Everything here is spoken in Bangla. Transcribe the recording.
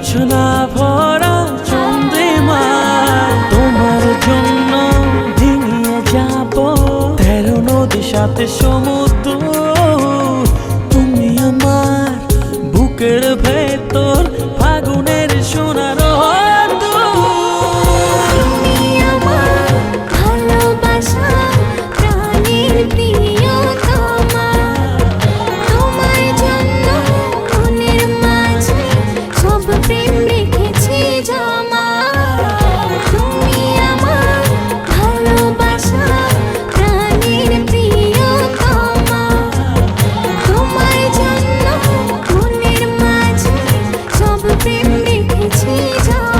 জোছনা ভরা চন্দ্রিমা তোমার জন্য ডিঙিয়ে যাব তেরো নদী সাথে 你叫。